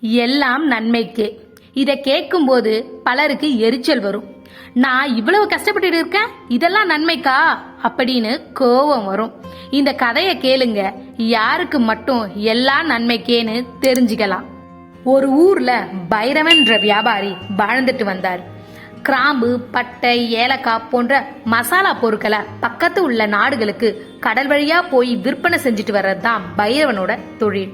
எல்லாம் நன்மைக்கே. இதை கேட்கும்போது பலருக்கு எரிச்சல் வரும். நான் இவ்வளவு கஷ்டப்பட்டு இருக்கேன் இதெல்லாம் நன்மைக்கா? அப்படின்னு கோபம் வரும். இந்த கதையை கேளுங்க. யாருக்கு மட்டும் எல்லாம் நன்மைக்கேன்னு தெரிஞ்சுக்கலாம். ஒரு ஊர்ல பைரவன்ற வியாபாரி வாழ்ந்துட்டு வந்தார். கிராம்பு பட்டை ஏலக்காய் போன்ற மசாலா பொருட்களை பக்கத்து உள்ள நாடுகளுக்கு கடல் வழியா போய் விற்பனை செஞ்சுட்டு வர்றது தான் பைரவனோட தொழில்.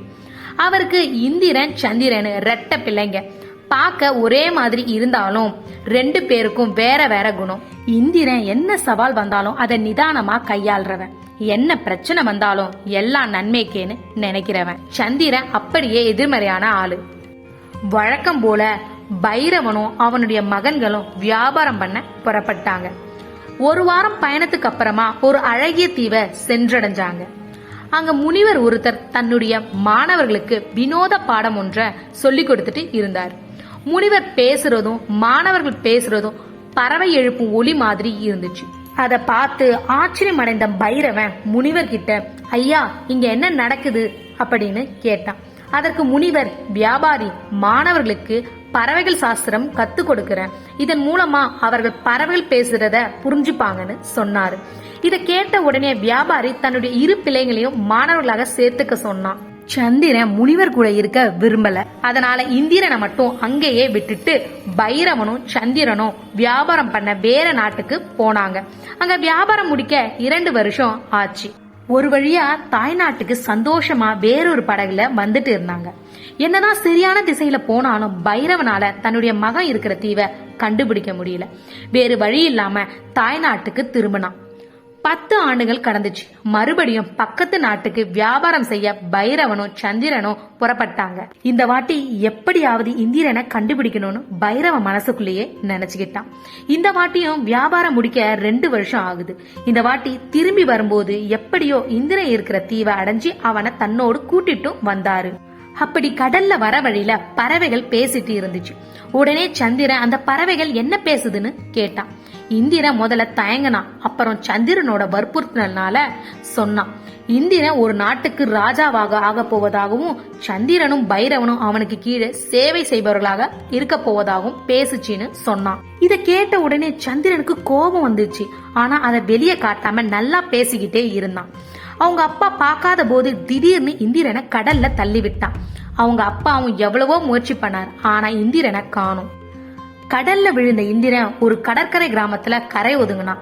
அவருக்கு இந்திரன் சந்திரன் ரெட்ட பிள்ளைங்க. பார்க்க ஒரே மாதிரி இருந்தாலும் ரெண்டு பேருக்கும் வேற வேற குணம். இந்திரன் என்ன சவால் வந்தாலும் அதை நிதானமா கையாள்றவன். என்ன பிரச்சனை வந்தாலும் எல்லாம் நன்மைக்கேன்னு நினைக்கிறவன். சந்திரன் அப்படியே எதிர்மறையான ஆளு. வழக்கம் போல பைரவனும் அவனுடைய மகன்களும் வியாபாரம் பண்ண புறப்பட்டாங்க. ஒரு வாரம் பயணத்துக்கு அப்புறமா ஒரு அழகிய தீவை சென்றடைஞ்சாங்க. அங்க முனிவர் ஒருத்தர் தன்னுடைய மாணவர்களுக்கு வினோத பாடம் ஒன்றை சொல்லி கொடுத்துட்டு இருந்தார். முனிவர் பேசுறதும் மாணவர்கள் பேசுறதும் பறவை எழுப்பும் ஒலி மாதிரி இருந்துச்சு. அத பார்த்து ஆச்சரியமடைந்த பைரவன் முனிவர் கிட்ட ஐயா இங்க என்ன நடக்குது? அப்படின்னு கேட்டான். அதற்கு முனிவர் வியாபாரி மாணவர்களுக்கு பறவைகள் சாஸ்திரம் கத்து கொடுக்கிறேன். இதன் மூலமா அவர்கள் பறவைகள் பேசுறத புரிஞ்சுப்பாங்கன்னு சொன்னாரு. இதை கேட்ட உடனே வியாபாரி தன்னுடைய இரு பிள்ளைங்களையும் மாணவர்களாக சேர்த்துக்க சொன்னான். சந்திரன் முனிவர் கூட இருக்க விரும்பல. அதனால இந்திரனை மட்டும் அங்கேயே விட்டுட்டு பைரவனும் சந்திரனும் வியாபாரம் பண்ண வேற நாட்டுக்கு போனாங்க. அங்க வியாபாரம் முடிக்க இரண்டு வருஷம் ஆச்சு. ஒரு வழியா தாய்நாட்டுக்கு சந்தோஷமா வேறொரு படகுல வந்துட்டு இருந்தாங்க. என்னதான் சரியான திசையில போனாலும் பைரவனால தன்னுடைய மகன் இருக்கிற தீவை கண்டுபிடிக்க முடியல. வேறு வழி இல்லாம தாய்நாட்டுக்கு திரும்பினான். பத்து ஆண்டுகள் கடந்துச்சு. மறுபடியும் பக்கத்து நாட்டுக்கு வியாபாரம் செய்ய பைரவனும் சந்திரனும் புறப்பட்டாங்க. இந்த வாட்டி எப்படியாவது இந்திரனை கண்டுபிடிக்கணும்னு பைரவ மனசுக்குள்ளேயே நினைச்சுக்கிட்டான். இந்த வாட்டியும் வியாபாரம் முடிக்க ரெண்டு வருஷம் ஆகுது. இந்த வாட்டி திரும்பி வரும்போது எப்படியோ இந்திரன் இருக்கிற தீவை அடைஞ்சு அவனை தன்னோடு கூட்டிட்டும் வந்தாரு. அப்படி கடல்ல வர வழியில பறவைகள் பேசிட்டு இருந்துச்சு. உடனே சந்திரன் அந்த பறவைகள் என்ன பேசுதுன்னு கேட்டான். இந்திரன் முதல்ல தயங்கினான். அப்புறம் சந்திரனோட வற்புறுத்தினால சொன்னான். இந்திரன் ஒரு நாட்டுக்கு ராஜாவாக ஆக போவதாகவும் சந்திரனும் பைரவனும் அவனுக்கு கீழே சேவை செய்பவர்களாக இருக்க போவதாகவும் பேசுச்சின்னு சொன்னான். இத கேட்ட உடனே சந்திரனுக்கு கோபம் வந்துச்சு. ஆனா அதை வெளியே காட்டாம நல்லா பேசிக்கிட்டே இருந்தான். அவங்க அப்பா பார்க்காத போது திடீர்னு இந்திரனை கடல்ல தள்ளி விட்டான் அவங்க அப்பாவும் எவ்வளவோ முயற்சி பண்ணார். ஆனா இந்திரனை காணும். கடல்ல விழுந்த இந்திரன் ஒரு கடற்கரை கிராமத்துல கரை ஒதுங்கினான்.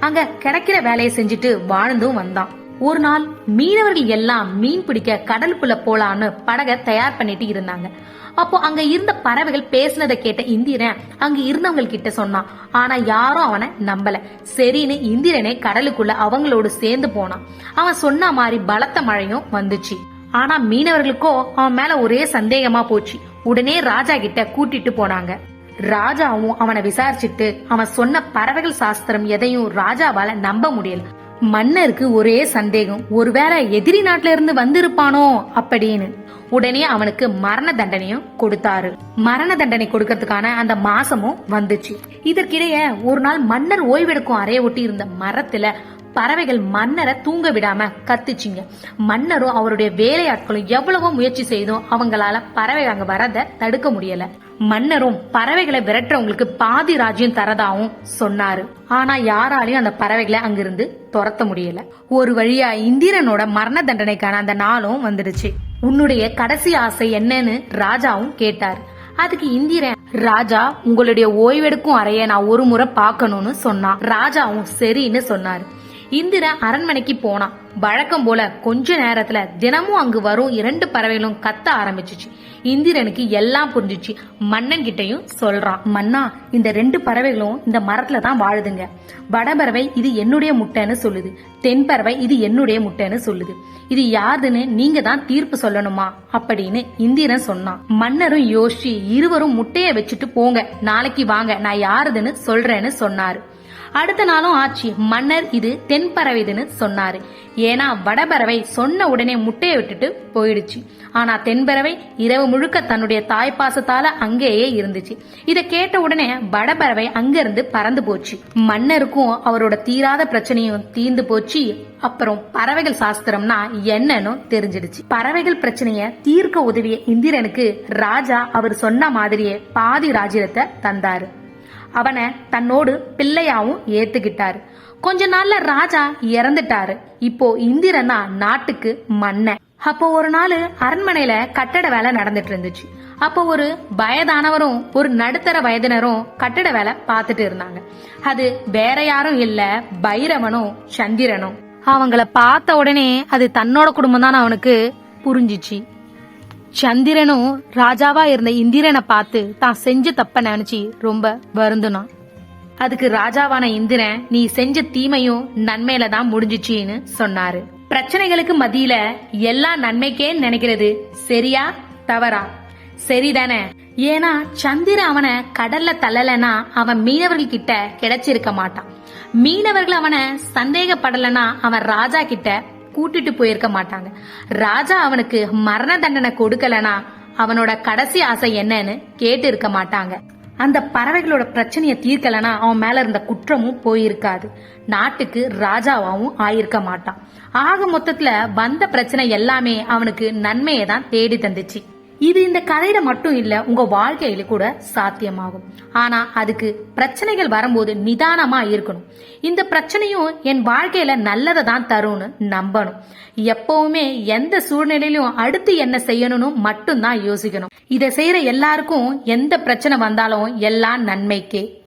அங்க கிடைக்கிற வேலையை செஞ்சுட்டு வாழ்ந்தும் வந்தான். ஒரு நாள் மீனவர்கள் எல்லாம் மீன் பிடிக்க கடலுக்குள்ள போலான்னு படகை தயார் பண்ணிட்டு இருந்தாங்க. அப்போ அங்க இருந்த பறவைகள் பேசினதை கேட்ட இந்திரன் அங்க இருந்தவங்க கிட்ட சொன்னான். ஆனா யாரும் அவனை நம்பல. சரின்னு இந்திரனே கடலுக்குள்ள அவங்களோடு சேர்ந்து போனான். அவன் சொன்ன மாதிரி பலத்த மழையும் வந்துச்சு. ஆனா மீனவர்களுக்கோ அவன் மேல ஒரே சந்தேகமா போச்சு. உடனே ராஜா கிட்ட கூட்டிட்டு போனாங்க. ராஜாவும் அவனை விசாரிச்சுட்டு அவன் சொன்ன பறவைகள் சாஸ்திரம் எதையும் ராஜாவால நம்ப முடியல. மன்னருக்கு ஒரே சந்தேகம் ஒருவேளை எதிரி நாட்டுல இருந்து வந்திருப்பானோ அப்படின்னு. உடனே அவனுக்கு மரண தண்டனையும் கொடுத்தாரு. மரண தண்டனை கொடுக்கறதுக்கான அந்த மாசமும் வந்துச்சு. இதற்கிடையே ஒரு நாள் மன்னர் ஓய்வெடுக்கும் அறைய ஒட்டி இருந்த மரத்துல பறவைகள் மன்னரை தூங்க விடாம கத்துச்சிங்க. மன்னரும் அவருடைய வேலையாட்களும் எவ்வளவோ முயற்சி செய்தும் அவங்களால பறவை அங்க வரத தடுக்க முடியல. மன்னரும் பறவைகளை விரட்டுறவங்களுக்கு பாதி ராஜ்யம் தரதாவும் சொன்னாரு. ஆனா யாராலையும் அந்த பறவைகளை அங்கிருந்து துரத்த முடியல. ஒரு வழியா இந்திரனோட மரண தண்டனைக்கான அந்த நாளும் வந்துடுச்சு. உன்னுடைய கடைசி ஆசை என்னன்னு ராஜாவும் கேட்டார். அதுக்கு இந்திரன் ராஜா உங்களுடைய ஓய்வெடுக்கும் அறைய நான் ஒரு முறை பார்க்கணும்னு சொன்னான். ராஜாவும் சரின்னு சொன்னாரு. இந்திரன் அரண்மனைக்கு போனான். வழக்கம் போல கொஞ்ச நேரத்துல தினமும் அங்கு வரும் இரண்டு பறவைகளும் கத்த ஆரம்பிச்சிச்சு. இந்திரனுக்கு எல்லாம் புரிஞ்சிச்சு. மன்னன் கிட்டையும் சொல்றான் மன்னா இந்த ரெண்டு பறவைகளும் இந்த மரத்துல தான் வாழுதுங்க. வடபறவை இது என்னுடைய முட்டைன்னு சொல்லுது. தென்பறவை இது என்னுடைய முட்டைன்னு சொல்லுது. இது யாருன்னு நீங்க தான் தீர்ப்பு சொல்லணுமா? அப்படின்னு இந்திரன் சொன்னான். மன்னரும் யோசிச்சு இருவரும் முட்டைய வச்சுட்டு போங்க. நாளைக்கு வாங்க. நான் யாருதுன்னு சொல்றேன்னு சொன்னாரு. அடுத்த நாளும் ஆச்சு மன்னர் இது தென்பறவைதுன்னு சொன்னாரு. ஏன்னா வடபறவை சொன்ன உடனே முட்டையை விட்டுட்டு போயிடுச்சு. ஆனா தென்பறவை இரவு முழுக்க தன்னுடைய தாய்ப்பாசத்தால அங்கேயே இருந்துச்சு. இதை கேட்ட உடனே வடபறவை அங்கிருந்து பறந்து போச்சு. மன்னருக்கும் அவரோட தீராத பிரச்சனையும் தீர்ந்து போச்சு. அப்புறம் பறவைகள் சாஸ்திரம்னா என்னன்னு தெரிஞ்சிடுச்சு. பறவைகள் பிரச்சனைய தீர்க்க உதவிய இந்திரனுக்கு ராஜா அவர் சொன்ன மாதிரியே பாதி ராஜ்யத்தை தந்தாரு. அவனை தன்னோடு பிள்ளையாவும் ஏத்துக்கிட்டாரு. கொஞ்ச நாள்ல ராஜா இறந்துட்டாரு. இப்போ இந்திரனா நாட்டுக்கு மன்னன். அப்போ ஒரு நாள் அரண்மனையில கட்டட வேலை நடந்துட்டு இருந்துச்சு. அப்போ ஒரு வயதானவரும் ஒரு நடுத்தர வயதினரும் கட்டட வேலை பார்த்துட்டு இருந்தாங்க. அது வேற யாரும் இல்ல பைரவனும் சந்திரனும். அவங்கள பார்த்த உடனே அது தன்னோட குடும்பம் தான் அவனுக்கு புரிஞ்சிச்சு. சந்திரனும் ராஜாவா இருந்த இந்திரனை பார்த்து தான் செஞ்ச தப்ப நினைச்சு ரொம்ப வருந்துனான். அதுக்கு ராஜாவான இந்திரன் நீ செஞ்ச தீமையும் நன்மையில தான் முடிஞ்சிச்சின்னு சொன்னாரு. பிரச்சனைகளுக்கு மத்தியில எல்லா நன்மைக்கே நினைக்கிறது சரியா தவறா? சரிதானே ஏன்னா சந்திரன் அவனை கடல்ல தள்ளலனா அவன் மீனவர்கள் கிட்ட கிடைச்சிருக்க மாட்டான். மீனவர்கள் அவனை சந்தேகப்படலனா அவன் ராஜா கிட்ட கூட்டிட்டு போயிருக்க மாட்டாங்க. ராஜா அவனுக்கு மரண தண்டனை கொடுக்கலனா அவனோட கடைசி ஆசை என்னன்னு கேட்டு இருக்க மாட்டாங்க. அந்த பறவைகளோட பிரச்சனைய தீர்க்கலனா அவன் மேல இருந்த குற்றமும் போயிருக்காது. நாட்டுக்கு ராஜாவாவும் ஆயிருக்க மாட்டான். ஆக மொத்தத்துல வந்த பிரச்சனை எல்லாமே அவனுக்கு நன்மையை தான் தேடி தந்துச்சு. இது இந்த கதையில மட்டும் இல்ல உங்க வாழ்க்கையில கூட சாத்தியமாகும். ஆனா அதுக்கு பிரச்சனைகள் வரும்போது நிதானமா இருக்கணும். இந்த பிரச்சனையும் என் வாழ்க்கையில நல்லதை தான் தரும்னு நம்பணும். எப்பவுமே எந்த சூழ்நிலையிலும் அடுத்து என்ன செய்யணும்னு மட்டும்தான் யோசிக்கணும். இதை செய்யற எல்லாருக்கும் எந்த பிரச்சனை வந்தாலும் எல்லாம் நன்மைக்கே.